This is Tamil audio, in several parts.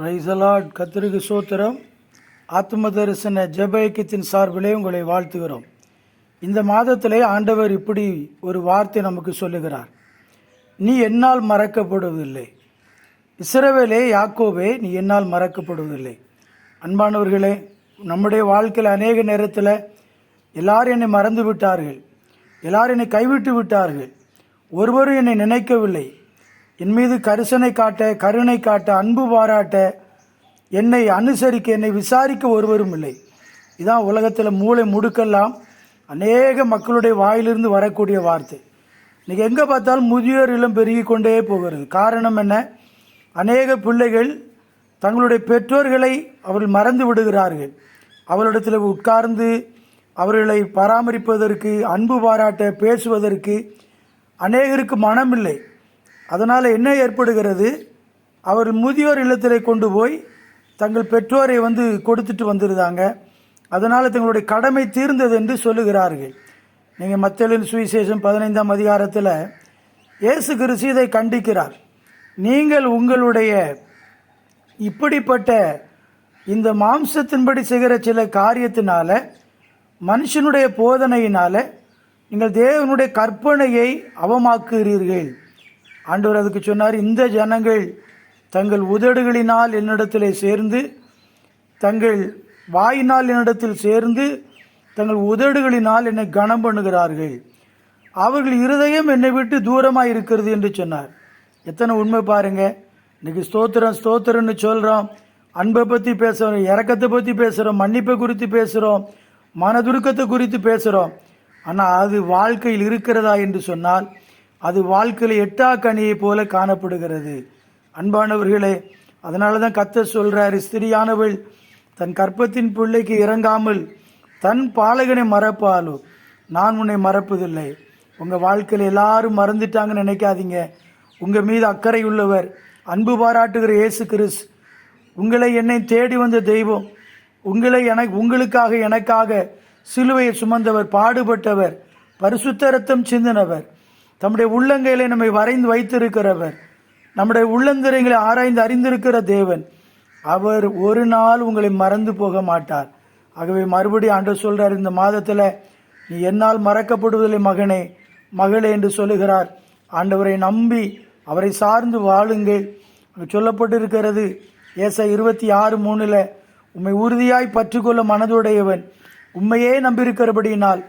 ரைசலாட் கத்திரிக்கு சோத்திரம் ஆத்ம தரிசன ஜெப ஐக்கியத்தின் சார்பிலே உங்களை வாழ்த்துகிறோம். இந்த மாதத்திலே ஆண்டவர் இப்படி ஒரு வார்த்தை நமக்கு சொல்லுகிறார். நீ என்னால் மறக்கப்படுவதில்லை. இஸ்ரவேலே யாக்கோவே நீ என்னால் மறக்கப்படுவதில்லை. அன்பானவர்களே நம்முடைய வாழ்க்கையில் அநேக நேரத்தில் எல்லாரும் என்னை மறந்து விட்டார்கள். எல்லாரும் என்னை கைவிட்டு விட்டார்கள். ஒருவரும் என்னை நினைக்கவில்லை. என் மீது கரிசனை காட்ட கருணை காட்ட அன்பு பாராட்ட என்னை அனுசரிக்க என்னை விசாரிக்க ஒருவரும் இல்லை. இதான் உலகத்தில் மூளை முடுக்கெல்லாம் அநேக மக்களுடைய வாயிலிருந்து வரக்கூடிய வார்த்தை. இன்றைக்கி எங்கே பார்த்தாலும் முதியோர் இளம் பெருகி கொண்டே போகிறது. காரணம் என்ன? அநேக பிள்ளைகள் தங்களுடைய பெற்றோர்களை அவர்கள் மறந்து விடுகிறார்கள். அவர்களிடத்தில் உட்கார்ந்து அவர்களை பராமரிப்பதற்கு அன்பு பாராட்ட பேசுவதற்கு அநேகருக்கு மனமில்லை. அதனால் என்ன ஏற்படுகிறது? அவர் முதியோர் இல்லத்தில் கொண்டு போய் தங்கள் பெற்றோரை வந்து கொடுத்துட்டு வந்திருந்தாங்க. அதனால் தங்களுடைய கடமை தீர்ந்தது என்று சொல்லுகிறார்கள். நீங்கள் மத்தலின் சுவிசேஷம் பதினைந்தாம் அதிகாரத்தில் இயேசு கிறிஸ்து இதை கண்டிக்கிறார். நீங்கள் உங்களுடைய இப்படிப்பட்ட இந்த மாம்சத்தின்படி செய்கிற சில காரியத்தினால மனுஷனுடைய போதனையினால் நீங்கள் தேவனுடைய கற்பனையை அவமாக்குகிறீர்கள். ஆண்டவர் அதுக்கு சொன்னார் இந்த ஜனங்கள் தங்கள் உதடுகளினால் என்னிடத்தில் சேர்ந்து தங்கள் வாயினால் என்னிடத்தில் சேர்ந்து தங்கள் உதடுகளினால் என்னை கனம் பண்ணுகிறார்கள். அவர்கள் இருதயம் என்னை விட்டு தூரமாக இருக்கிறது என்று சொன்னார். எத்தனை உண்மை பாருங்க. இன்னைக்கு ஸ்தோத்திரம் ஸ்தோத்திரம்னு சொல்கிறோம் அன்பை பற்றி பேசுகிறோம் இறக்கத்தை பற்றி பேசுகிறோம் மன்னிப்பை குறித்து பேசுகிறோம் மனதுருக்கத்தை குறித்து பேசுகிறோம் ஆனால் அது வாழ்க்கையில் இருக்கிறதா என்று சொன்னால் அது வாழ்க்கையில் எட்டா கனியை போல காணப்படுகிறது. அன்பானவர்களே அதனால தான் கத்த சொல்கிறார் ஸ்திரியானவள் தன் கற்பத்தின் பிள்ளைக்கு இறங்காமல் தன் பாலகனை மறப்பாலோ? நான் உன்னை மறப்பதில்லை. உங்கள் வாழ்க்கையில் எல்லாரும் மறந்துட்டாங்கன்னு நினைக்காதீங்க. உங்கள் மீது அக்கறை உள்ளவர் அன்பு பாராட்டுகிற இயேசு கிறிஸ் உங்களை என்னை தேடி வந்த தெய்வம் உங்களை எனக்கு உங்களுக்காக எனக்காக சிலுவையை சுமந்தவர் பாடுபட்டவர் பரிசுத்த ரத்தம் சிந்தினவர். தம்முடைய உள்ளங்கையிலே நம்மை வரைந்து வைத்திருக்கிறவர். நம்முடைய உள்ளந்திரங்களை ஆராய்ந்து அறிந்திருக்கிற தேவன். அவர் ஒரு நாள் உங்களை மறந்து போக மாட்டார். ஆகவே மறுபடியும் ஆண்டு சொல்கிறார் இந்த மாதத்தில் நீ என்னால் மறக்கப்படுவதில்லை மகனே மகளே என்று சொல்லுகிறார். ஆண்டவரை நம்பி அவரை சார்ந்து வாழுங்கள். அங்கு சொல்லப்பட்டிருக்கிறது ஏச இருபத்தி ஆறு மூணில் உம்மை உறுதியாய் பற்றுக்கொள்ள மனதுடையவன். உண்மையே நம்பியிருக்கிறபடியினால்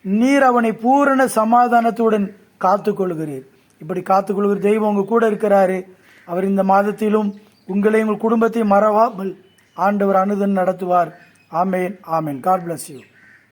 நீர் அவனை பூரண சமாதானத்துடன் காத்துக்கொள்கிறீர். இப்படி காத்துக்கொள்கிற தெய்வம் உங்கள் கூட இருக்கிறாரு. அவர் இந்த மாதத்திலும் உங்களை உங்கள் குடும்பத்தை மறவாமல் ஆண்டவர் அனுதன் நடத்துவார். ஆமேன் ஆமேன். God bless you